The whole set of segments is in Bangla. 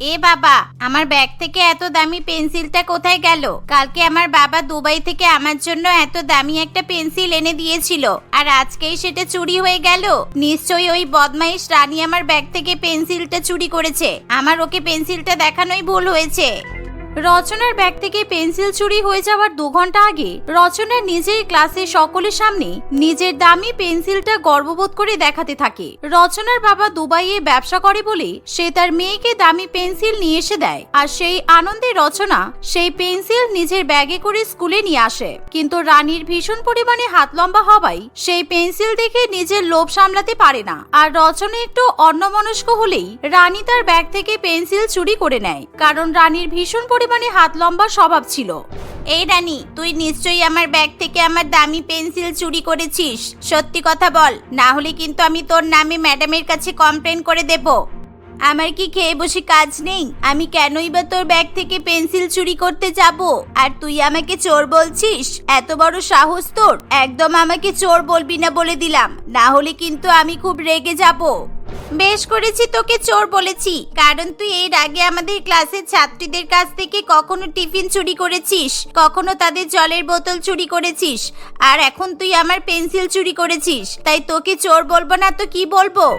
এ বাবা, আমার ব্যাগ থেকে এত দামি পেন্সিলটা কোথায় গেল? কালকে আমার বাবা দুবাই থেকে আমার জন্য এত দামি একটা পেন্সিল এনে দিয়েছিল, আর আজকেই সেটা চুরি হয়ে গেল। নিশ্চয়ই ওই বদমাইশ রানী আমার ব্যাগ থেকে পেন্সিলটা চুরি করেছে। আমার ওকে পেন্সিলটা দেখানোই ভুল হয়েছে। রচনার ব্যাগ থেকে পেন্সিল চুরি হয়ে যাওয়ার দু ঘণ্টা আগে রচনা নিজেই ক্লাসে সকলের সামনে নিজের দামি পেন্সিলটা গর্ববোধ করে দেখাতে থাকে। রচনার বাবা দুবাইয়ে ব্যবসা করে বলে সে তার মেয়েকে দামি পেন্সিল নিয়ে এসে দেয় আর সেই আনন্দে রচনা সেই পেন্সিল নিজের ব্যাগে করে স্কুলে নিয়ে আসে। কিন্তু রানীর ভীষণ পরিমাণে হাত লম্বা হওয়ায় সেই পেন্সিল দেখে নিজের লোভ সামলাতে পারে না। আর রচনা একটু অন্যমনস্ক হলেই রানী তার ব্যাগ থেকে পেন্সিল চুরি করে নেয়। কারণ রানীর ভীষণ পরিমাণে হাত লম্বা স্বভাব ছিল। এই রানী, তুই নিশ্চয়ই আমার ব্যাগ থেকে আমার দামি পেন্সিল চুরি করেছিস। সত্যি কথা বল, না হলে কিন্তু আমি তোর নামে ম্যাডামের কাছে কমপ্লেন করে দেব। আমার কি খেয়ে বসে কাজ নেই? আমি কেনই বা তোর ব্যাগ থেকে পেন্সিল চুরি করতে যাব? আর তুই আমাকে চোর বলছিস? এত বড় সাহস তোর? একদম আমাকে চোর বলবি না বলে দিলাম। না হলে কিন্তু আমি খুব রেগে যাব। বেশ করেছি তোকে চোর বলেছি। কারণ তুই এর আগে আমাদের ক্লাসের ছাত্রীদের কাছ থেকে কখনো টিফিন চুরি করেছিস? কখনো তাদের জলের বোতল চুরি করেছিস? আর এখন তুই আমার পেন্সিল চুরি করেছিস। তাই তোকে চোর বলব না তো কি বলব?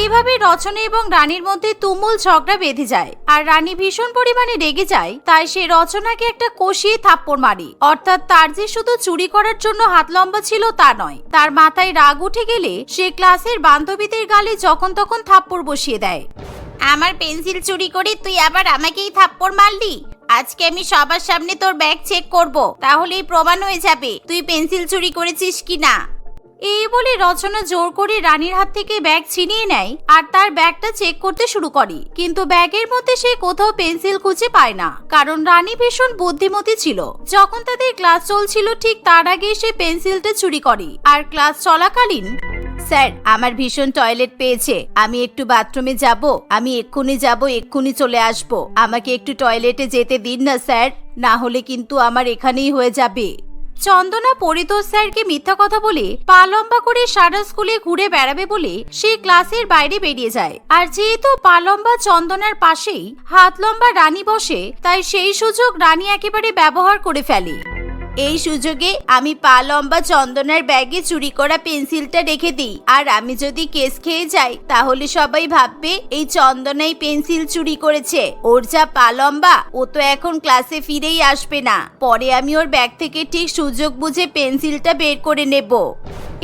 এভাবে রচনা এবং রানীর মধ্যে তুমুল ঝগড়া বেঁধে যায়। আর রানী ভীষণ পরিমাণে রেগে যায়, তাই সে রচনাকে একটা কষিয়ে থাপ্পড় মারে। অর্থাৎ তার যে শুধু চুরি করার জন্য হাত লম্বা ছিল তা নয়, তার মাথায় রাগ উঠে গেলে সে ক্লাসের বান্ধবীদের গালে যখন তখন থাপ্পড় বসিয়ে দেয়। আমার পেন্সিল চুরি করে তুই আবার আমাকেই থাপ্পড় মারলি? আজকে আমি সবার সামনে তোর ব্যাগ চেক করব, তাহলেই প্রমাণ হয়ে যাবে, তুই পেন্সিল চুরি করেছিস কিনা? এই বলে রচনা জোর করে রানীর হাত থেকে ব্যাগ ছিনিয়ে নেয় আর তার ব্যাগটা চেক করতে শুরু করে। কিন্তু ব্যাগের মধ্যে সে কোথাও পেন্সিল খুঁজে পায় না, কারণ রানী ভীষণ বুদ্ধিমতী ছিল। যখন তাদের ক্লাস চলছিল ঠিক তার আগে সে পেন্সিলটা চুরি করে। আর ক্লাস চলাকালীন, স্যার, আমার ভীষণ টয়লেট পেয়েছে, আমি একটু বাথরুমে যাব, আমি এক্ষুনি যাব, এক্ষুনি চলে আসব। আমাকে একটু টয়লেটে যেতে দিন না, স্যার। না হলে কিন্তু আমার এখানেই হয়ে যাবে। চন্দনা পরিতোষ স্যারকে মিথ্যা কথা বলে পা লম্বা করে সারা স্কুলে ঘুরে বেড়াবে বলে সে ক্লাসের বাইরে বেরিয়ে যায়। আর যেহেতু পা লম্বা চন্দনার পাশেই হাত লম্বা রানী বসে, তাই সেই সুযোগ রানী একেবারে ব্যবহার করে ফেলে। এই সুযোগে আমি পা লম্বা চন্দনার ব্যাগে চুরি করা পেন্সিলটা রেখে দিই। আর আমি যদি কেস খেয়ে যাই, তাহলে সবাই ভাববে এই চন্দনাই পেন্সিল চুরি করেছে। ওর যা পা লম্বা, ও তো এখন ক্লাসে ফিরেই আসবে না। পরে আমি ওর ব্যাগ থেকে ঠিক সুযোগ বুঝে পেন্সিলটা বের করে নেব।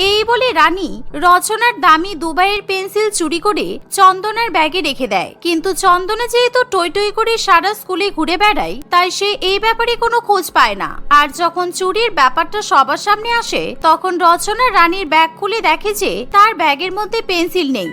এই বলে রানী রচনার দামি দুবাইয়ের পেন্সিল চুরি করে চন্দনার ব্যাগে রেখে দেয়। কিন্তু চন্দনা যেহেতু টই টই করে সারা স্কুলে ঘুরে বেড়ায়, তাই সে এই ব্যাপারে কোনো খোঁজ পায় না। আর যখন চুরির ব্যাপারটা সবার সামনে আসে, তখন রচনা রানীর ব্যাগ খুলে দেখে যে তার ব্যাগের মধ্যে পেন্সিল নেই।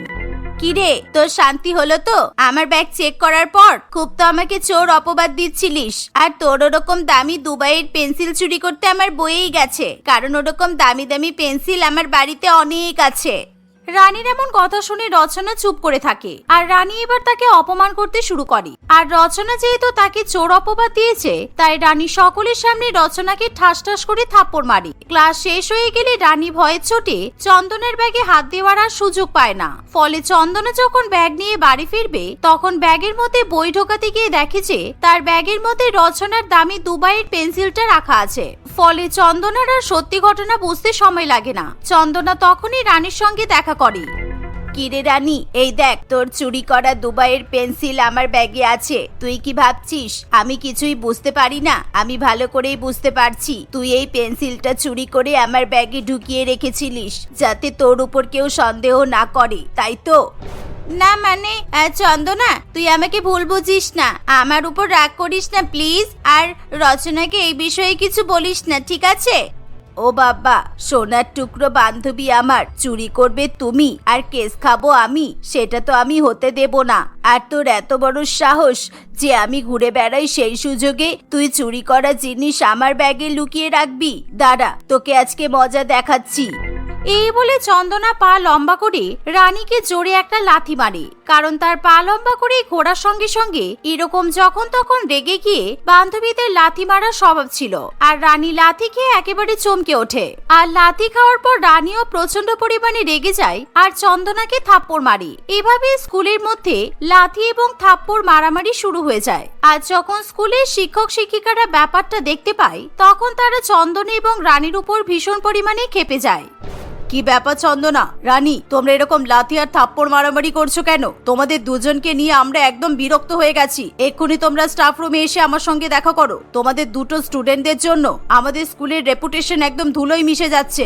কিরে, তোর শান্তি হলো তো? আমার ব্যাগ চেক করার পর খুব তো আমাকে চোর অপবাদ দিচ্ছিলিস। আর তোর ওরকম দামি দুবাইয়ের পেন্সিল চুরি করতে আমার বইয়েই গেছে। কারণ ওরকম দামি দামি পেন্সিল আমার বাড়িতে অনেক আছে। রানীর এমন কথা শুনে রচনা চুপ করে থাকে। আর রানী এবার তাকে অপমান করতে শুরু করে। আর রচনা যেহেতু তাকে চোর অপবাদ দিয়েছে, তাই রানী সকলের সামনে রচনাকে ঠাস ঠাস করে থাপ্পড় মারে। ক্লাস শেষ হয়ে গেলে রানী ভয়ের চোটে চন্দনের ব্যাগে হাত দেওয়ার আর সুযোগ পায় না। ফলে চন্দনা যখন ব্যাগ নিয়ে বাড়ি ফিরবে, তখন ব্যাগের মধ্যে বই ঢোকাতে গিয়ে দেখে যে, তার ব্যাগের মধ্যে রচনার দামি দুবাইয়ের পেন্সিলটা রাখা আছে। ফলে চন্দনার আর সত্যি ঘটনা বুঝতে সময় লাগে না। চন্দনা তখনই রানীর সঙ্গে দেখা করে। কিরে রানী, এই দেখ, তোর চুরি করা দুবাইয়ের পেন্সিল আমার ব্যাগে আছে। তুই কি ভাবছিস? আমি কিছুই বুঝতে পারি না। আমি ভালো করেই বুঝতে পারছি। তুই এই পেন্সিলটা চুরি করে আমার ব্যাগে ঢুকিয়ে রেখেছিলিস, যাতে তোর উপর কেউ সন্দেহ না করে, তাই তো? না মানে চন্দনা, তুই আমাকে ভুল বুঝিস না। আমার উপর রাগ করিস না, প্লিজ। আর রচনাকে এই বিষয়ে কিছু বলিস না, ঠিক আছে? ও বাবা, সোনার টুকরো বান্ধবী আমার, চুরি করবে তুমি, আর কেস খাব আমি, সেটা তো আমি হতে দেব না। আর তোর এত বড় সাহস যে আমি ঘুরে বেড়াই সেই সুযোগে, তুই চুরি করা জিনিস আমার ব্যাগে লুকিয়ে রাখবি। দাঁড়া, তোকে আজকে মজা দেখাচ্ছি। এই বলে চন্দনা পা লম্বা করে রানীকে জোরে একটা লাথি মারে, কারণ তার পা লম্বা করে ঘোড়ার সঙ্গে সঙ্গে এরকম যখন তখন রেগে গিয়ে বান্ধবীদের লাথি মারার স্বভাব ছিল। আর রানী লাথি খেয়ে একেবারে চমকে ওঠে। আর লাথি খাওয়ার পর রানীও প্রচণ্ড পরিমাণে রেগে যায় আর চন্দনাকে থাপ্পড় মারি। এভাবে স্কুলের মধ্যে লাথি এবং থাপ্পড় মারামারি শুরু হয়ে যায়। আর যখন স্কুলের শিক্ষক শিক্ষিকারা ব্যাপারটা দেখতে পায়, তখন তারা চন্দন এবং রানীর উপর ভীষণ পরিমাণে খেপে যায়। কি ব্যাপার চন্দনা? রানী, তোমরা এরকম লাথি আর থাপ্পড় মারামারি করছ কেন? তোমাদের দুজনকে নিয়ে আমরা একদম বিরক্ত হয়ে গেছি। এক্ষুনি তোমরা স্টাফ রুমে এসে আমার সঙ্গে দেখা করো। তোমাদের দুটো স্টুডেন্টদের জন্য আমাদের স্কুলের রেপুটেশন একদম ধুলোই মিশে যাচ্ছে।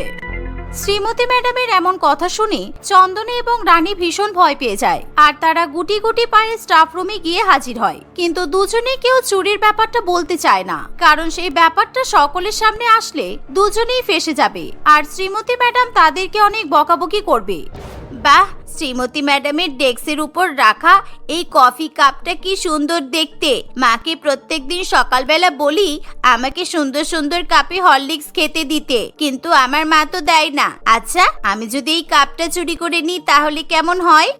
শ্রীমতী ম্যাডামের এমন কথা শুনে চন্দনে এবং রানী ভীষণ ভয় পেয়ে যায়। আর তারা গুটি গুটি পায়ে স্টাফ রুমে গিয়ে হাজির হয়। কিন্তু দুজনে কেউ চুরির ব্যাপারটা বলতে চায় না। কারণ সেই ব্যাপারটা সকলের সামনে আসলে দুজনেই ফেসে যাবে। আর শ্রীমতী ম্যাডাম তাদেরকে অনেক বকাবকি করবে। বাহ শ্রীমতী ম্যাডামের ডেস্কের উপর রাখা এই কফি কাপটা কি সুন্দর দেখতে। মাকে প্রত্যেক দিন সকালবেলা বলি, আমাকে সুন্দর সুন্দর কাপে হরলিক্স খেতে দিতে। কিন্তু আমার মা তো দেয় না। আচ্ছা আমি যদি এই কাপটা চুরি করে নিই তাহলে কেমন হয়?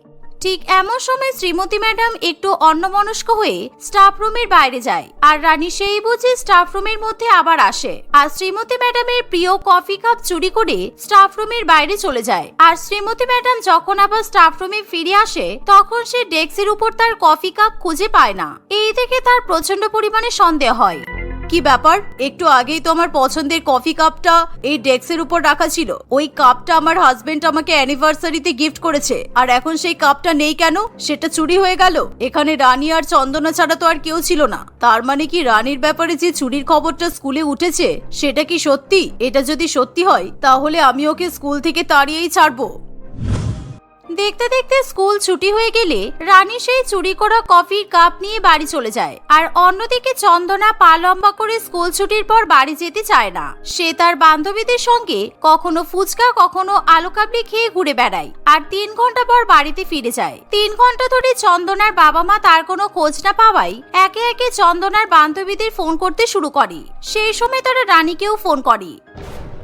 ঠিক এমন সময় শ্রীমতী ম্যাডাম একটু অন্যমনস্ক হয়ে স্টাফ রুমের বাইরে যায়। আর রানী সেই বুঝে স্টাফ রুমের মধ্যে আবার আসে। আর শ্রীমতী ম্যাডামের প্রিয় কফি কাপ চুরি করে স্টাফ রুমের বাইরে চলে যায়। আর শ্রীমতী ম্যাডাম যখন আবার স্টাফ রুমে ফিরে আসে, তখন সে ডেস্কের উপর তার কফি কাপ খুঁজে পায় না। এই থেকে তার প্রচণ্ড পরিমাণে সন্দেহ হয়। কি ব্যাপার? একটু আগেই তো আমার পছন্দের কফি কাপটা এই ডেস্কের উপর রাখা ছিল। ওই কাপটা আমার হাজবেন্ড আমাকে অ্যানিভার্সারিতে গিফট করেছে। আর এখন সেই কাপটা নেই কেন? সেটা চুরি হয়ে গেল। এখানে রানী আর চন্দনা ছাড়া তো আর কেউ ছিল না। তার মানে কি রানীর ব্যাপারে যে চুরির খবরটা স্কুলে উঠেছে, সেটা কি সত্যি? এটা যদি সত্যি হয়, তাহলে আমি ওকে স্কুল থেকে তাড়িয়েই ছাড়বো। দেখতে দেখতে স্কুল ছুটি হয়ে গেলে রানী সেই চুরি করা কফির কাপ নিয়ে বাড়ি চলে যায়। আর অন্যদিকে চন্দনা পা লম্বা করে স্কুল ছুটির পর বাড়ি যেতে চায় না। সে তার বান্ধবীদের সঙ্গে কখনো ফুচকা, কখনো আলু কাবলি খেয়ে ঘুরে বেড়ায় আর তিন ঘণ্টা পর বাড়িতে ফিরে যায়। তিন ঘণ্টা ধরে চন্দনার বাবা মা তার কোনো খোঁজ না পাওয়াই একে একে চন্দনার বান্ধবীদের ফোন করতে শুরু করে। সেই সময় তারা রানীকেও ফোন করে।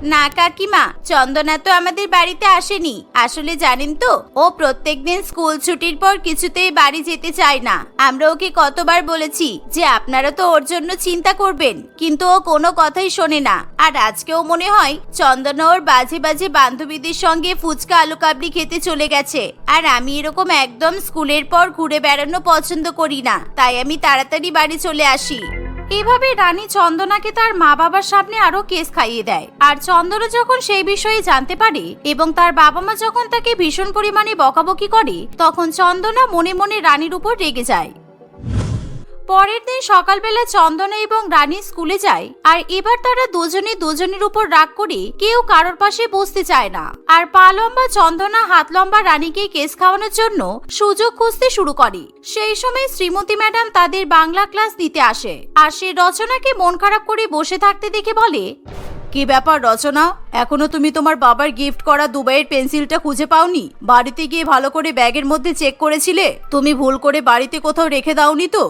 না, কাকিমা, চন্দনা তো আমাদের বাড়িতে আসেনি। আসলে জানেন তো, ও প্রত্যেকদিন স্কুল ছুটির পর কিছুতেই বাড়ি যেতে চায় না। আমরা ওকে কতবার বলেছি যে আপনারা তো ওর জন্য চিন্তা করবেন, কিন্তু ও কোনো কথাই শোনে না। আর আজকেও মনে হয়, চন্দনা ওর বাজে বাজে বান্ধবীদের সঙ্গে ফুচকা, আলু কাবলি খেতে চলে গেছে। আর আমি এরকম একদম স্কুলের পর ঘুরে বেড়ানো পছন্দ করি না। তাই আমি তাড়াতাড়ি বাড়ি চলে আসি। এভাবে রানী চন্দনাকে তার মা বাবার সামনে আরও কেস খাইয়ে দেয়। আর চন্দনা যখন সেই বিষয়ে জানতে পারে এবং তার বাবা মা যখন তাকে ভীষণ পরিমাণে বকাবকি করে, তখন চন্দনা মনে মনে রানীর উপর রেগে যায়। পরের দিন সকালবেলা চন্দনা এবং রানী স্কুলে যায়, আর এবার তারা দুজনে দুজনের উপর রাগ করে কেউ কারোর পাশে বসতে চায় না। আর পা লম্বা চন্দনা, হাত লম্বা রানীকে কেস খাওয়ানোর জন্য সুযোগ খুঁজতে শুরু করে। সেই সময় শ্রীমতী ম্যাডাম তাদের বাংলা ক্লাস দিতে আসে, আর সে রচনাকে মন খারাপ করে বসে থাকতে দেখে বলে, কি ব্যাপার রচনা? এখনও তুমি তোমার বাবার গিফট করা দুবাইয়ের পেন্সিলটা খুঁজে পাওনি? বাড়িতে গিয়ে ভালো করে ব্যাগের মধ্যে চেক করেছিলে? তুমি ভুল করে বাড়িতে কোথাও রেখে দাওনি তো?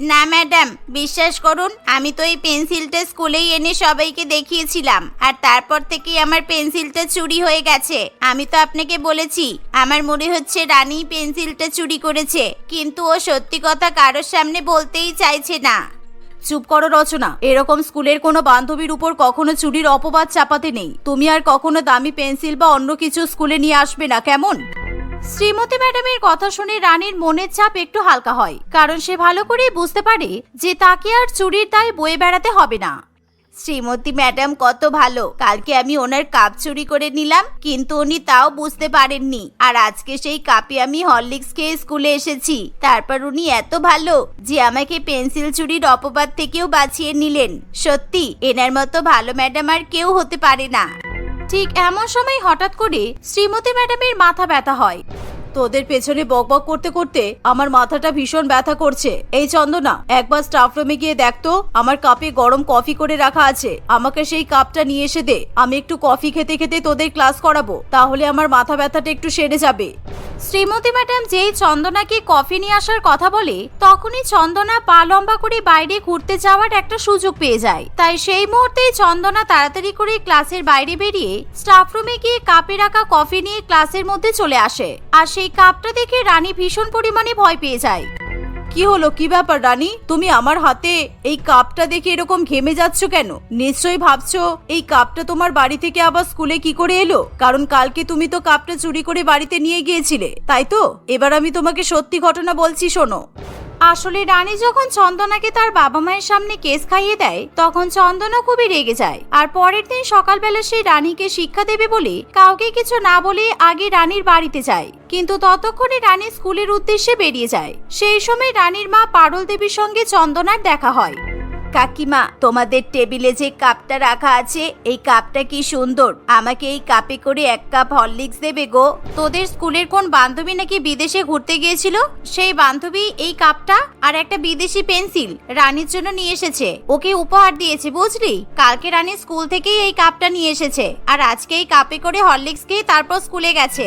না, ম্যাডাম, বিশ্বাস করুন, আমি তো এই পেন্সিলটা স্কুলেই এনে সবাইকে দেখিয়েছিলাম। আর তারপর থেকেই আমার পেন্সিলটা চুরি হয়ে গেছে। আমি তো আপনাকে বলেছি, আমার মনে হচ্ছে রানী পেন্সিলটা চুরি করেছে। কিন্তু ও সত্যি কথা কারোর সামনে বলতেই চাইছে না। চুপ করো রচনা, এরকম স্কুলের কোনো বান্ধবীর উপর কখনো চুরির অপবাদ চাপাতে নেই। তুমি আর কখনো দামি পেন্সিল বা অন্য কিছু স্কুলে নিয়ে আসবে না, কেমন? শ্রীমতী ম্যাডামের কথা শুনে রানীর মনের চাপ একটু হালকা হয়, কারণ সে ভালো করে বুঝতে পারে যে তাকে আর চুরির দায় বয়ে বেড়াতে হবে না। শ্রীমতী ম্যাডাম কত ভালো, কালকে আমি ওনার কাপ চুরি করে নিলাম, কিন্তু উনি তাও বুঝতে পারেননি। আর আজকে সেই কাপে আমি হরলিক্স খেয়ে স্কুলে এসেছি, তারপর উনি এত ভালো যে আমাকে পেন্সিল চুরির অপবাদ থেকেও বাঁচিয়ে নিলেন। সত্যি, এনার মতো ভালো ম্যাডাম আর কেউ হতে পারে না। ঠিক এমন সময় হঠাৎ করে শ্রীমতী ম্যাডামের মাথা ব্যথা হয়। তোদের পেছনে বকবক করতে করতে আমার মাথাটা ভীষণ ব্যথা করছে। এই চন্দনা, একবার স্টাফ রুমে গিয়ে দেখতো আমার কাপে গরম কফি করে রাখা আছে। আমাকে সেই কাপটা নিয়ে এসে দে। আমি একটু কফি খেতে খেতে তোদের ক্লাস করাবো। তাহলে আমার মাথা ব্যথাটা একটু সেরে যাবে। শ্রীমতী ম্যাডাম যেই চন্দনাকে কফি নিয়ে আসার কথা বলে, তখনই চন্দনা পা লম্বা করে বাইরে ঘুরতে যাওয়ার একটা সুযোগ পেয়ে যায়। তাই সেই মুহূর্তেই চন্দনা তাড়াতাড়ি করে ক্লাসের বাইরে বেরিয়ে স্টাফ রুমে গিয়ে কাপে রাখা কফি নিয়ে ক্লাসের মধ্যে চলে আসে। আর সেই কাপটা দেখে রানী ভীষণ পরিমাণে ভয় পেয়ে যায়। কি হলো? কি ব্যাপার রানী? তুমি আমার হাতে এই কাপটা দেখে এরকম ঘেমে যাচ্ছ কেন? নিশ্চয়ই ভাবছ এই কাপটা তোমার বাড়ি থেকে আবার স্কুলে কি করে এলো? কারণ কালকে তুমি তো কাপটা চুরি করে বাড়িতে নিয়ে গিয়েছিলে, তাই তো? এবার আমি তোমাকে সত্যি ঘটনা বলছি, শোনো। আসলে রানী যখন চন্দনাকে তার বাবা মায়ের সামনে কেস খাইয়ে দেয়, তখন চন্দনা খুবই রেগে যায়। আর পরের দিন সকালবেলা সে রানীকে শিক্ষা দেবে বলে কাউকে কিছু না বলে আগে রানীর বাড়িতে যায়। কিন্তু ততক্ষণে রানী স্কুলের উদ্দেশ্যে বেরিয়ে যায়। সেই সময় রানীর মা পারল দেবীর সঙ্গে চন্দনার দেখা হয়। কাকিমা, তোমাদের টেবিলে যে কাপটা রাখা আছে, এই কাপটা কি সুন্দর? আমাকে এই কাপে করে এক কাপ হরলিক্স দেবে গো। তোদের স্কুলের কোন বান্ধবী নাকি বিদেশে ঘুরতে গিয়েছিল? সেই বান্ধবী এই কাপটা আর একটা বিদেশি পেন্সিল রানীর জন্য নিয়ে এসেছে। ওকে উপহার দিয়েছে, বুঝলি? কালকে রানী স্কুল থেকেই এই কাপটা নিয়ে এসেছে। আর আজকে এই কাপে করে হরলিক্স খেয়ে তারপর স্কুলে গেছে।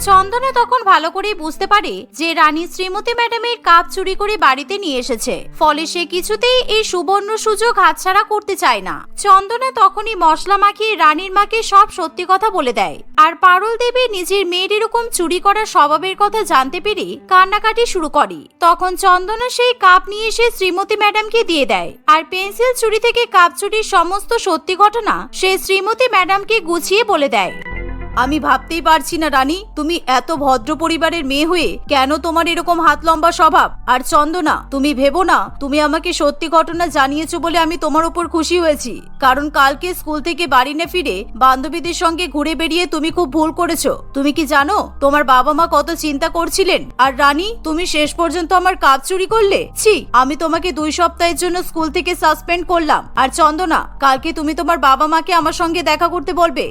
চন্দনা তখন ভালো করেই বুঝতে পারে যে রানী শ্রীমতী ম্যাডামের কাপ চুরি করে বাড়িতে নিয়ে এসেছে। ফলে সে কিছুতেই এই সুবর্ণ সুযোগ হাতছাড়া করতে চায় না। চন্দনা তখনই মশলা মাখিয়ে রানীর মাকে সব সত্যি কথা বলে দেয়। আর পারুল দেবী নিজের মেয়ের এরকম চুরি করার স্বভাবের কথা জানতে পেরে কান্নাকাটি শুরু করে। তখন চন্দনা সেই কাপ নিয়ে এসে শ্রীমতী ম্যাডামকে দিয়ে দেয়। আর পেন্সিল চুরি থেকে কাপ চুরির সমস্ত সত্যি ঘটনা সে শ্রীমতী ম্যাডামকে গুছিয়ে বলে দেয়। আমি ভাবতেই পারছি না, রানী। তুমি এত ভদ্র পরিবারের মেয়ে হয়ে কেন তোমার এরকম হাত লম্বা স্বভাব? আর চন্দনা, তুমি ভেবো না, তুমি আমাকে সত্যি ঘটনা জানিয়েছো বলে আমি তোমার উপর খুশি হয়েছি। কারণ কালকে স্কুল থেকে বাড়ি না ফিরে বান্ধবীদের সঙ্গে ঘুরে বেরিয়ে তুমি খুব ভুল করেছ। তুমি কি জানো, তোমার বাবা মা কত চিন্তা করছিলেন? আর রানী, তুমি শেষ পর্যন্ত আমার কাজ চুরি করলে? ছি, আমি তোমাকে দুই সপ্তাহের জন্য স্কুল থেকে সাসপেন্ড করলাম। আর চন্দনা, কালকে তুমি তোমার বাবা মাকে আমার সঙ্গে দেখা করতে বলবে?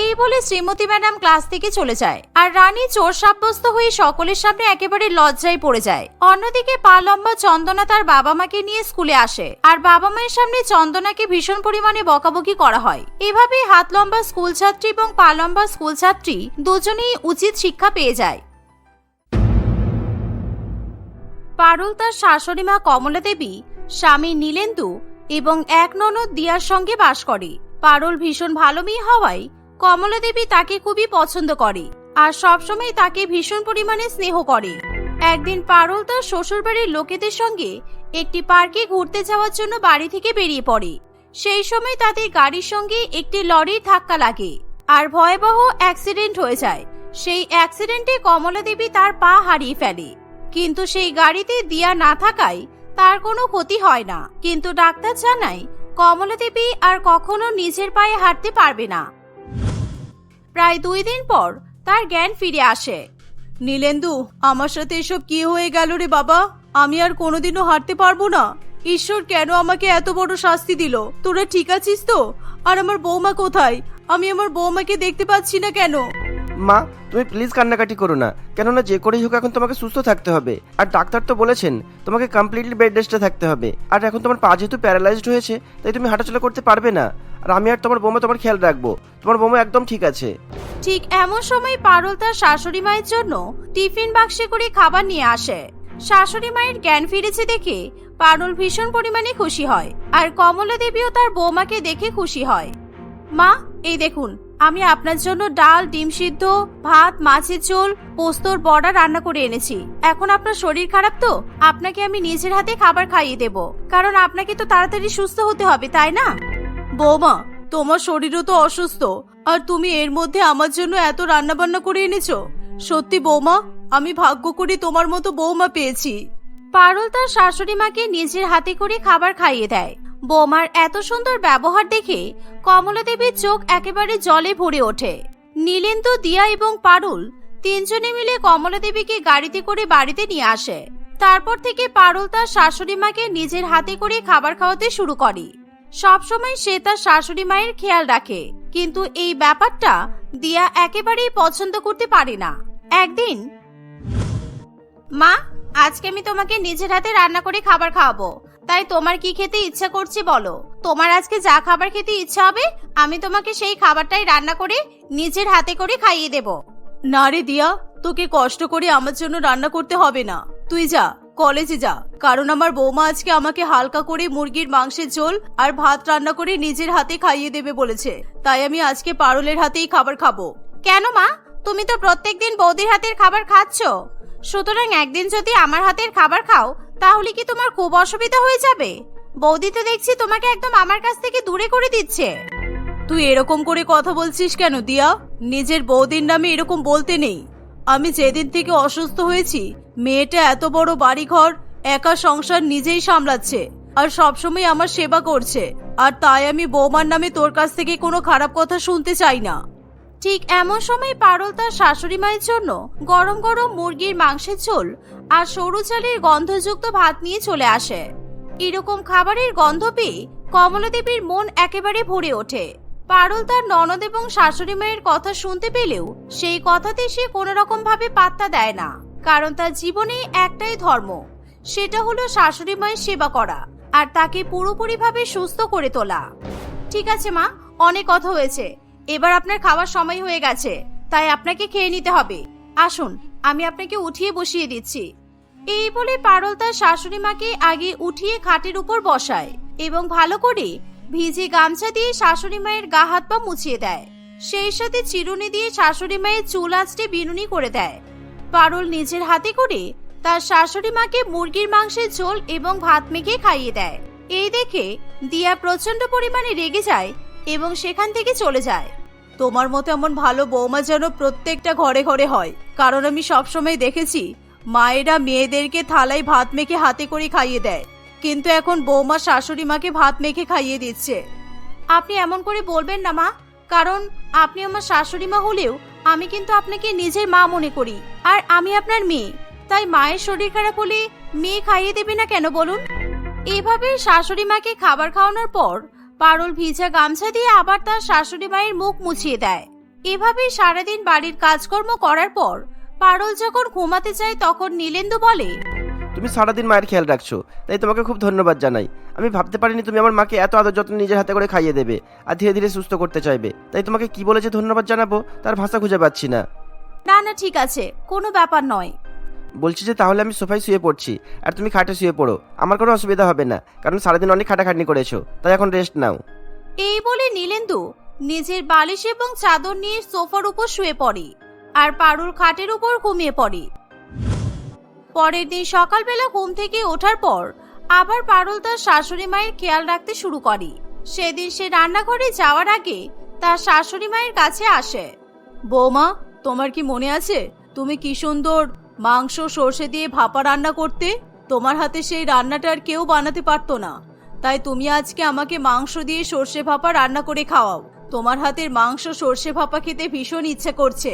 এই বলে শ্রীমতী ম্যাডাম ক্লাস থেকে চলে যায়। আর রানী চোর সাব্যস্ত হয়ে সকলের সামনে একেবারে লজ্জায় পড়ে যায়। অন্যদিকে পা লম্বা চন্দনা তার বাবা মাকে নিয়ে স্কুলে আসে। আর বাবা মায়ের সামনে চন্দনাকে ভীষণ পরিমাণে বকাবকি করা হয়। এভাবে হাত লম্বা স্কুল ছাত্রী এবং পা লম্বা স্কুল ছাত্রী দুজনেই উচিত শিক্ষা পেয়ে যায়। পারুল তার শাশুড়ি মা কমলা দেবী স্বামী নীলেন্দু এবং এক ননদ দিয়ার সঙ্গে বাস করে। পারুল ভীষণ ভালো মেয়ে হওয়ায় কমলা দেবী তাকে খুবই পছন্দ করে আর সবসময় তাকে ভীষণ পরিমাণে স্নেহ করে। একদিন পারুল তার শ্বশুরবাড়ির লোকেদের সঙ্গে একটি পার্কে ঘুরতে যাওয়ার জন্য বাড়ি থেকে বেরিয়ে পড়ে। সেই সময় তাদের গাড়ির সঙ্গে একটি লরির ধাক্কা লাগে আর ভয়াবহ অ্যাক্সিডেন্ট হয়ে যায়। সেই অ্যাক্সিডেন্টে কমলা দেবী তার পা হারিয়ে ফেলে। কিন্তু সেই গাড়িতে দিয়া না থাকায় তার কোনো ক্ষতি হয় না। কিন্তু ডাক্তার জানায় কমলা দেবী আর কখনো নিজের পায়ে হাঁটতে পারবে না। প্রায় দুই দিন পর তার জ্ঞান ফিরে আসে। নীলেন্দু, আমার সাথে এসব কি হয়ে গেল রে বাবা? আমি আর কোনোদিনও হাঁটতে পারব না। ঈশ্বর কেন আমাকে এত বড় শাস্তি দিল? তোরা ঠিক আছিস তো? আর আমার বৌমা কোথায়? আমি আমার বৌমাকে দেখতে পাচ্ছি না কেন? মা, তুমি প্লিজ কান্নাকাটি করো না। কেননা যে করেই হোক এখন তোমাকে সুস্থ থাকতে হবে। আর ডাক্তার তো বলেছেন, তোমাকে কমপ্লিটলি বেড রেস্টে থাকতে হবে। আর এখন তোমার পা যেহেতু প্যারালাইজড হয়েছে, তাই তুমি হাঁটাচলা করতে পারবে না। আর আমি আর তোমার বৌমা তোমার খেয়াল রাখব। তোমার বৌমা একদম ঠিক আছে। ঠিক এমন সময় পারুল তার শাশুড়ি মায়ের জন্য টিফিন বাক্সে করে খাবার নিয়ে আসে। শাশুড়ি মায়ের জ্ঞান ফিরেছে দেখে পারুল ভীষণ পরিমাণে খুশি হয় আর কমলা দেবীও তার বৌমাকে দেখে খুশি হয়। মা, এই দেখুন, আমি আপনার জন্য ডাল, ডিম সিদ্ধ, ভাত, মাছের ঝোল, পোস্তর বড়া রান্না করে এনেছি। এখন আপনার শরীর খারাপ তো, আপনাকে আমি নিজের হাতে খাবার খাইয়ে দেব। কারণ আপনাকে তো তাড়াতাড়ি সুস্থ হতে হবে, তাই না? বৌমা, তোমার শরীরও তো অসুস্থ। আর তুমি এর মধ্যে আমার জন্য এত রান্না বান্না করে এনেছো? সত্যি বৌমা, আমি ভাগ্য করে তোমার মতো বৌমা পেয়েছি। পারুল তার শাশুড়ি মাকে নিজের হাতে করে খাবার খাইয়ে দেয়। বৌমার এত সুন্দর ব্যবহার দেখে কমলা দেবীর চোখ একেবারে জলে ভরে ওঠে। নীলেন্দু, দিয়া এবং পারুল তিনজনে মিলে কমলা দেবীকে গাড়িতে করে বাড়িতে নিয়ে আসে। তারপর থেকে পারুল তার শাশুড়ি মাকে নিজের হাতে করে খাবার খাওয়াতে শুরু করে। সবসময় সে তার শাশুড়ি মায়ের খেয়াল রাখে, কিন্তু এই ব্যাপারটা দিয়া একেবারেই পছন্দ করতে পারে না। একদিন, মা, আজকে আমি তোমাকে নিজের হাতে রান্না করে খাবার খাওয়াবো। তাই তোমার কি খেতে ইচ্ছা করছে বলো? তোমার আজকে যা খাবার খেতে ইচ্ছা হবে, আমি তোমাকে সেই খাবারটাই রান্না করে নিজের হাতে করে খাইয়ে দেব। না রে দিয়া, তোকে কষ্ট করে আমার জন্য রান্না করতে হবে না। তুই যা। কলেজে যা। কারণ আমার বৌমা আজকে আমাকে হালকা করে মুরগির মাংসের ঝোল আর ভাত রান্না করে নিজের হাতে খাইয়ে দেবে বলেছে। তাই আমি আজকে পারুলের হাতেই খাবার খাব। কেন মা? তুমি তো প্রত্যেকদিন বৌদির হাতের খাবার খাচ্ছ। সুতরাং একদিন যদি আমার হাতের খাবার খাও তাহলে কি তোমার খুব অসুবিধা হয়ে যাবে? বৌদি তো দেখছি তোমাকে একদম আমার কাছ থেকে দূরে করে দিচ্ছে। তুই এরকম করে কথা বলছিস কেন দিয়া? নিজের বৌদির নামে এরকম বলতে নেই। আমি যেদিন থেকে অসুস্থ হয়েছি, মেয়েটা এত বড় বাড়িঘর, একা সংসার নিজেই সামলাচ্ছে। আর সবসময় আমার সেবা করছে। আর তাই আমি বৌমার নামে তোর কাছ থেকে কোনো খারাপ কথা শুনতে চাই না। ঠিক এমন সময় পারল তার শাশুড়ি মায়ের জন্য গরম গরম মুরগির মাংসের ঝোল আর সরু চালের গন্ধযুক্ত ভাত নিয়ে চলে আসে। এরকম খাবারের গন্ধ পেয়ে কমলাদেবীর মন একেবারে ভরে ওঠে। পারল তার ননদ এবং শাশুড়ি মায়ের কথা শুনতে পেলেও সেই কথাতে সে কোনো রকম ভাবে পাত্তা দেয় না, কারণ তার জীবনে একটাই ধর্ম, সেটা হলো শাশুড়ি মায়ের সেবা করা আর তাকে পুরোপুরিভাবে সুস্থ করে তোলা। ঠিক আছে মা, অনেক কথা হয়েছে। এবার আপনার খাওয়ার সময় হয়ে গেছে, তাই আপনাকে খেয়ে নিতে হবে। আসুন, আমি আপনাকে উঠিয়ে বসিয়ে দিচ্ছি। এই বলে পারল তার শাশুড়ি মাকে আগে উঠিয়ে খাটের উপর বসায় এবং ভালো করে ভিজে গামছা দিয়ে শাশুড়ি মায়ের গা হাত পা মুছিয়ে দেয়। সেই সাথে চিরুনি দিয়ে শাশুড়ি মায়ের চুল আঁচড়ে বিনুনি করে দেয়। পারুল নিজের হাতে করে তার শাশুড়ি মাকে মুরগির মাংসের ঝোল এবং ভাত মেখে খাইয়ে দেয়। এই দেখে দিয়া প্রচণ্ড পরিমাণে রেগে যায় এবং সেখান থেকে চলে যায়। তোমার মতো এমন ভালো বৌমা যেন প্রত্যেকটা ঘরে ঘরে হয়, কারণ আমি সবসময় দেখেছি, মায়েরা মেয়েদেরকে থালায় ভাত মেখে হাতে করে খাইয়ে দেয়। কিন্তু এখন বৌমা শাশুড়ি মাকে ভাত মেখে খাইয়ে দিচ্ছে। আপনি এমন করে বলবেন না, মা। কারণ আপনি আমার শাশুড়ি মা হলেও আমি কিন্তু আপনাকে নিজের মা মনে করি। আর আমি আপনার মেয়ে। তাই মায়ের শরীর খারাপ হলে মেয়ে খাইয়ে দেবে না কেন বলুন? এভাবে শাশুড়ি মাকে খাবার খাওয়ানোর পর পারুল ভিজা গামছা দিয়ে আবার তার শাশুড়ি মায়ের মুখ মুছিয়ে দেয়। এভাবে সারাদিন বাড়ির কাজকর্ম করার পর পারুল যখন ঘুমাতে চায় তখন নীলেন্দু বলে তুমি সারাদিন মায়ের খেয়াল রাখছো তাই তোমাকে খুব ধন্যবাদ জানাই। আমি ভাবতে পারিনি তুমি আমার মাকে এত আদর যত্ন নিজের হাতে করে খাইয়ে দেবে আর ধীরে ধীরে সুস্থ করতে চাইবে। তাই তোমাকে কি বলে যে ধন্যবাদ জানাব তার ভাষা খুঁজে পাচ্ছি না। না না ঠিক আছে কোনো ব্যাপার নয়। বলছি যে তাহলে আমি সোফায় শুয়ে পড়ছি আর তুমি খাটে শুয়ে পড়ো আমার কোনো অসুবিধা হবে না কারণ সারাদিন অনেক খাটাখাটনি করেছ তাই এখন রেস্ট নাও। এই বলে নীলেন্দু নিজের বালিশ এবং চাদর নিয়ে সোফার উপর শুয়ে পড়ে আর পারুর খাটের উপর ঘুমিয়ে পড়ে। পরের দিন সকালবেলা ঘুম থেকে ওঠার পর আবার পারুল তার শাশুড়ি মায়ের খেয়াল রাখতে শুরু করে। সেদিন সে রান্নাঘরে যাওয়ার আগে তার শাশুড়ি মায়ের কাছে আসে। বৌমা, তোমার কি মনে আছে তুমি কি সুন্দর মাংস, সর্ষে দিয়ে ভাপা রান্না করতে? তোমার হাতে সেই রান্নাটা আর কেউ বানাতে পারতো না। তাই তুমি আজকে আমাকে মাংস দিয়ে সর্ষে ভাপা রান্না করে খাওয়াও। তোমার হাতের মাংস, সর্ষে ভাপা খেতে ভীষণ ইচ্ছে করছে।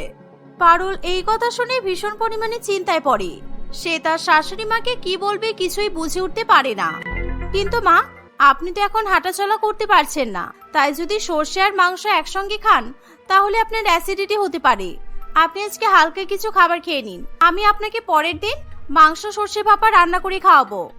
পারুল এই কথা শুনে ভীষণ পরিমাণে চিন্তায় পড়ে। সে তার শাশুড়ি মাকে কি বলবে কিছুই বুঝে উঠতে পারে না। কিন্তু মা, আপনি তো এখন হাঁটাচলা করতে পারছেন না। তাই যদি সর্ষে আর মাংস একসঙ্গে খান, তাহলে আপনার অ্যাসিডিটি হতে পারে। আপনি আজকে হালকা কিছু খাবার খেয়ে নিন। আমি আপনাকে পরের দিন মাংস সর্ষে ভাপা রান্না করে খাওয়াবো।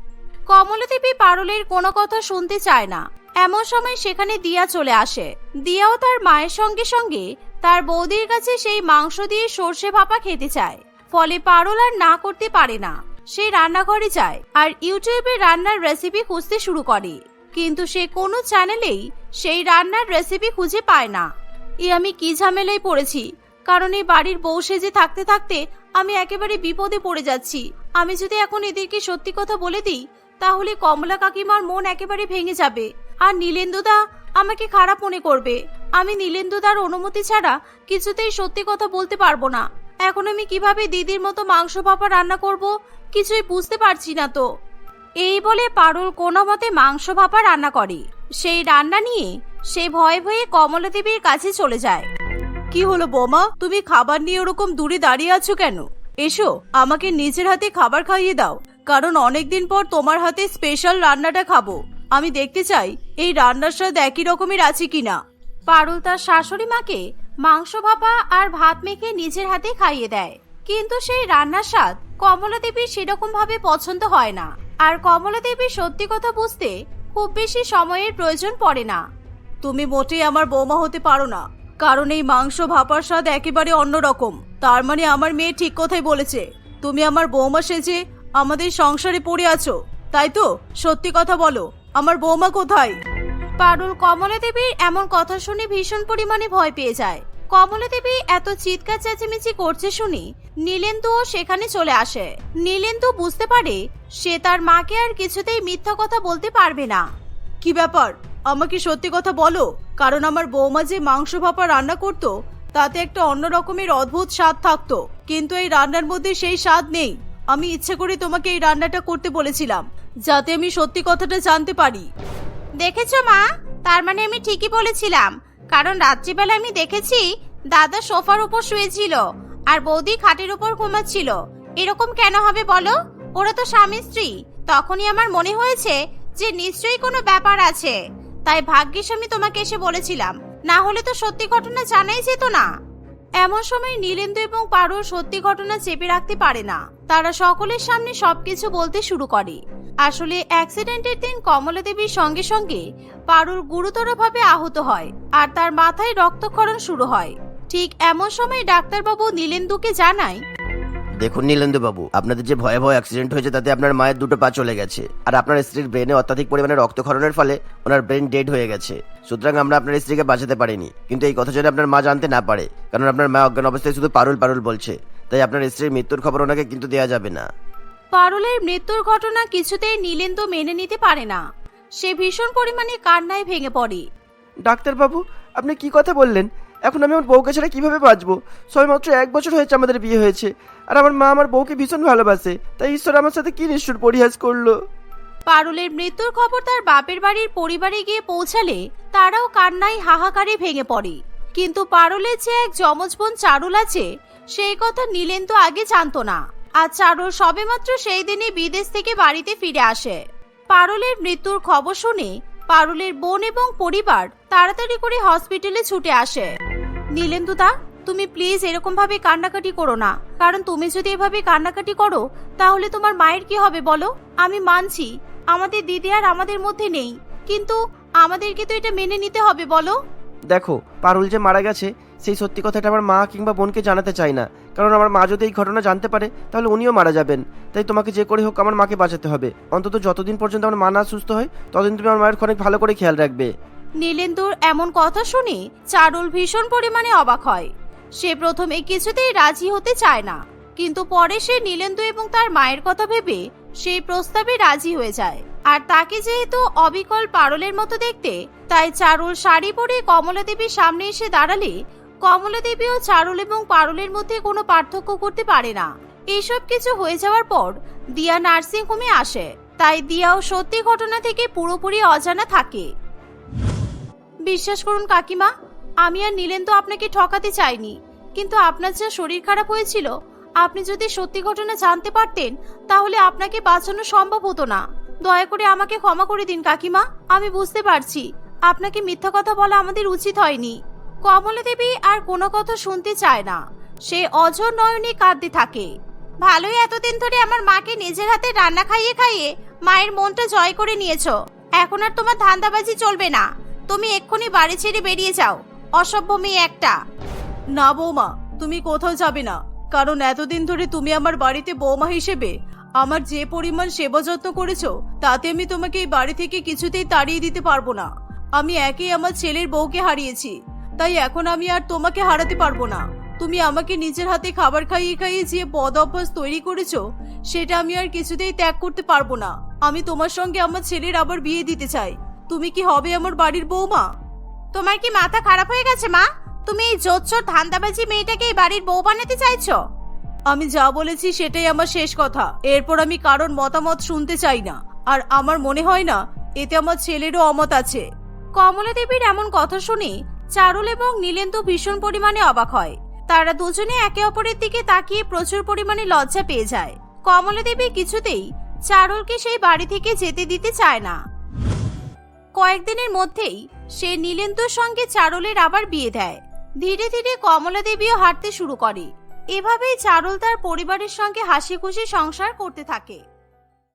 কমলাদেবী পারুলের কোনো কথা শুনতে চায় না। এমন সময় সেখানে দিয়া চলে আসে। দিয়াও তার মায়ের সঙ্গে সঙ্গে তার বৌদির কাছে সেই মাংস দিয়ে সর্ষে ভাপা খেতে চায়। ফলে পারুল আর না করতে পারে না। সে রান্নাঘরে যায় আর ইউটিউবে রান্নার রেসিপি খুঁজতে শুরু করে। কিন্তু সে কোনো চ্যানেলেই সেই রান্নার রেসিপি খুঁজে পায় না। এ আমি কি ঝামেলায় পড়েছি? কারণ এই বাড়ির বউ সেজে থাকতে থাকতে আমি একেবারে বিপদে পড়ে যাচ্ছি। আমি যদি এখন এদেরকে সত্যি কথা বলে দিই, তাহলে কমলা কাকিমার মন একেবারে ভেঙে যাবে। আর নীলেন্দুদা আমাকে খারাপ মনে করবে। আমি নীলেন্দুদার অনুমতি ছাড়া কিছুতেই সত্যি কথা বলতে পারব না। এখন আমি কীভাবে দিদির মতো মাংস ভাপা রান্না করব? কিছুই বুঝতে পারছি না তো। এই বলে পারুল কোনো মতে মাংস ভাপা রান্না করে। সেই রান্না নিয়ে সে ভয়ে ভয়ে কমলা দেবীর কাছে চলে যায়। কি হলো বোমা? তুমি খাবার নিয়ে ওরকম দূরে দাঁড়িয়ে আছো কেন? এসো আমাকে নিজের হাতে খাবার খাইয়ে দাও। কারণ অনেকদিন পর তোমার হাতে স্পেশাল রান্নাটা খাব। আমি দেখতে চাই এই রান্নার স্বাদ একই রকমের আছে কিনা। পারুল তার শাশুড়ি মাকে মাংস ভাপা আর ভাত মেখে নিজের হাতে খাইয়ে দেয়। কিন্তু সেই রান্নার স্বাদ কমলা দেবীর সেরকম ভাবে পছন্দ হয় না। আর কমলা দেবীর সত্যি কথা বুঝতে খুব বেশি সময়ের প্রয়োজন পড়ে না। তুমি মোটেই আমার বৌমা হতে পারো না কারণ এই মাংস ভাপার স্বাদ একেবারে অন্যরকম। তার মানে আমার মেয়ে ঠিক কথাই বলেছে। তুমি আমার বৌমা সেজে আমাদের সংসারে পড়ে আছো তাই তো? সত্যি কথা বলো আমার বৌমা কোথায়? পারুল কমলা দেবীর এমন কথা শুনে ভীষণ পরিমাণে ভয় পেয়ে যায়। কমলা দেবী এত চিৎকার চেঁচেমেচি করছে শুনি নীলেন্দুও সেখানে চলে আসে। নীলেন্দু বুঝতে পারে সে তার মাকে আর কিছুতেই মিথ্যা কথা বলতে পারবে না। কি ব্যাপার? আমাকে সত্যি কথা বলো, কারণ আমার বৌমা যে মাংস ভাপা রান্না করত, তাতে একটা অন্য রকমের অদ্ভুত স্বাদ থাকতো। কিন্তু এই রান্নার মধ্যে সেই স্বাদ নেই। আমি ইচ্ছে করে তোমাকে এই রান্নাটা করতে বলেছিলাম, যাতে আমি সত্যি কথাটা জানতে পারি। দেখেছ মা, তার মানে আমি ঠিকই বলেছিলাম। কারণ রাত্রিবেলা আমি দেখেছি দাদা সোফার উপর শুয়েছিল আর বৌদি খাটের উপর ঘুমাচ্ছিল। এরকম কেন হবে বলো? ওরা তো স্বামী স্ত্রী। তখনই আমার মনে হয়েছে যে নিশ্চয়ই কোনো ব্যাপার আছে। তাই ভাগ্যিস আমি তোমাকে এসে বলেছিলাম। না হলে তো সত্যি ঘটনা জানাই যেত না। এমন সময় নীলেন্দু এবং পারুল সত্যি ঘটনা চেপে রাখতে পারে না। তারা সকলের সামনে সবকিছু বলতে শুরু করে। আসলে অ্যাক্সিডেন্টের দিন কমলা দেবীর সঙ্গে সঙ্গে পারুল গুরুতরভাবে আহত হয় আর তার মাথায় রক্তক্ষরণ শুরু হয়। ঠিক এমন সময় ডাক্তারবাবু নীলেন্দুকে জানায়, দেখুন নীলেন্দু বাবু আপনাদের যে ভয়াবহ অ্যাক্সিডেন্ট হয়েছে তাতে আপনার মায়ের দুটো পা চলে গেছে আর আপনার স্ত্রীর ব্রেনে অত্যাধিক পরিমাণে রক্তক্ষরণের ফলে ওনার ব্রেন ডেড হয়ে গেছে। সুতরাং আমরা আপনার স্ত্রীকে বাঁচাতে পারিনি। কিন্তু এই কথা যেন আপনার মা জানতে না পারে, কারণ আপনার মা অজ্ঞান অবস্থায় শুধু পারুল পারুল বলছে, তাই আপনার স্ত্রীর মৃত্যুর খবর ওনাকে কিন্তু দেওয়া যাবে না। পারুলের মৃত্যুর ঘটনা কিছুতেই নীলেন্দু মেনে নিতে পারে না। সে ভীষণ পরিমাণে কান্নায় ভেঙে পড়ে। ডাক্তারবাবু আপনি কি কথা বললেন? এখন আমি আমার বউকে ছাড়া কীভাবে বাঁচবো? সবেমাত্র এক বছর হয়েছে আমাদের বিয়ে হয়েছে আর আমার মা আমার বউকে ভীষণ ভালোবাসে তাই ঈশ্বর আমার সাথে কি নিষ্ঠুর পরিহাস করল? পারুলের মৃত্যুর খবর তার বাপের বাড়ির পরিবারে গিয়ে পৌঁছালে তারাও কান্নায় হাহাকারে ভেঙে পড়ে। কিন্তু পারুলের যে এক যমজ বোন চারুল আছে সেই কথা নীলেন্দু আগে জানতো না। আর চারুল সবেমাত্র সেই দিনে বিদেশ থেকে বাড়িতে ফিরে আসে। পারুলের মৃত্যুর খবর শুনে পারুলের বোন এবং পরিবার তাড়াতাড়ি করে হসপিটালে ছুটে আসে। নীলেন্দুদা তুমি প্লিজ এরকম ভাবে কান্নাকাটি করো না। কারণ তুমি যদি এভাবে কান্নাকাটি করো, তাহলে তোমার মায়ের কি হবে বলো? আমি মানছি, আমাদের দিদি আর আমাদের মধ্যে নেই। কিন্তু আমাদেরকে তো এটা মেনে নিতে হবে বলো। দেখো, পারুল যে মারা গেছে, সেই সত্যি কথাটা আমার মা কিংবা বোনকে জানাতে চাই না। কারণ আমার মা যদি এই ঘটনা জানতে পারে, তাহলে উনিও মারা যাবেন। তাই তোমাকে যে করে হোক আমার মাকে বাঁচাতে হবে। অন্তত যতদিন পর্যন্ত আমার মা না সুস্থ হয়, ততদিন তুমি আমার মায়ের অনেক ভালো করে খেয়াল রাখবে। নীলেন্দুর এমন কথা শুনে চারুল ভীষণ পরিমাণে অবাক হয়। সে প্রথমে কিছুতেই রাজি হতে চায় না, কিন্তু পরে সে নীলেন্দু এবং তার মায়ের কথা ভেবে সেই প্রস্তাবে রাজি হয়ে যায়। আর তাকে যেহেতু অবিকল পারলের মতো দেখতে, তাই চারুল শাড়ি পরে কমলা দেবীর সামনে এসে দাঁড়ালে কমলা দেবী ও চারুল এবং পারুলের মধ্যে কোনো পার্থক্য করতে পারে না। এইসব কিছু হয়ে যাওয়ার পর দিয়া নার্সিং হোমে আসে। তাই দিয়াও সত্যি ঘটনা থেকে পুরোপুরি অজানা থাকে। বিশ্বাস করুন কাকিমা, আমি আর নীলেন্দু আপনাকে ঠকাতে চাইনি। কিন্তু আপনার যা শরীর খারাপ হয়েছিল, আপনি যদি সত্যি ঘটনা জানতে পারতেন, তাহলে আপনাকে বাঁচানো সম্ভব হতো না। দয়া করে আমাকে ক্ষমা করে দিন কাকিমা, আমি বুঝতে পারছি। আপনাকে মিথ্যা কথা বলা আমাদের উচিত হয়নি। কমলা দেবী আর কোনো কথা শুনতে চায় না। সে অঝর নয়নে কাঁদতে থাকে। ভালোই এতদিন ধরে আমার মাকে নিজের হাতে রান্না খাইয়ে খাইয়ে মায়ের মনটা জয় করে নিয়েছো। এখন আর তোমার ধান্দাবাজি চলবে না। তুমি এক্ষুনি বাড়ি ছেড়ে বেরিয়ে যাও। অসভ্য মেয়ে একটা। না বৌমা, তুমি কোথাও যাবে না। কারণ এতদিন ধরে তুমি আমার বাড়িতে বৌমা হিসেবে আমার যে পরিমাণ সেবা যত্ন করেছ, তাতে আমি তোমাকে এই বাড়ি থেকে কিছুতেই তাড়িয়ে দিতে পারব না। আমি একেই আমার ছেলের বউকে হারিয়েছি। তাই এখন আমি আর তোমাকে হারাতে পারব না। তুমি আমাকে নিজের হাতে খাবার খাইয়ে খাইয়ে যে বদ অভ্যাস তৈরি করেছ সেটা আমি আর কিছুতেই ত্যাগ করতে পারব না। আমি তোমার সঙ্গে আমার ছেলের আবার বিয়ে দিতে চাই। তুমি কি হবে আমার বাড়ির বৌমা তোমার কি মাথা খারাপ হয়ে গেছে মা? তুমি এই জোচ্চোর ধান্দাবাজি মেয়েটাকে এই বাড়ির বউ বানাতে চাইছো? আমি যা বলেছি সেটাই আমার শেষ কথা। এরপর আমি কারোর মতামত শুনতে চাই না। আর আমার মনে হয় না এতে আমার ছেলেরও অমত আছে। কমলা দেবীর এমন কথা শুনে চারুল এবং নীলেন্দু ভীষণ পরিমাণে অবাক হয়। তারা দুজনে একে অপরের দিকে তাকিয়ে প্রচুর পরিমাণে লজ্জা পেয়ে যায়। কমলা দেবী কিছুতেই চারুলকে সেই বাড়ি থেকে যেতে দিতে চায় না। কয়েকদিনের মধ্যেই সে নীলেন্দুর সঙ্গে চারুলের আবার বিয়ে দেয়। ধীরে ধীরে কমলা দেবীও হাঁটতে শুরু করে। এভাবেই চারুল তার পরিবারের সঙ্গে হাসি খুশি সংসার করতে থাকে।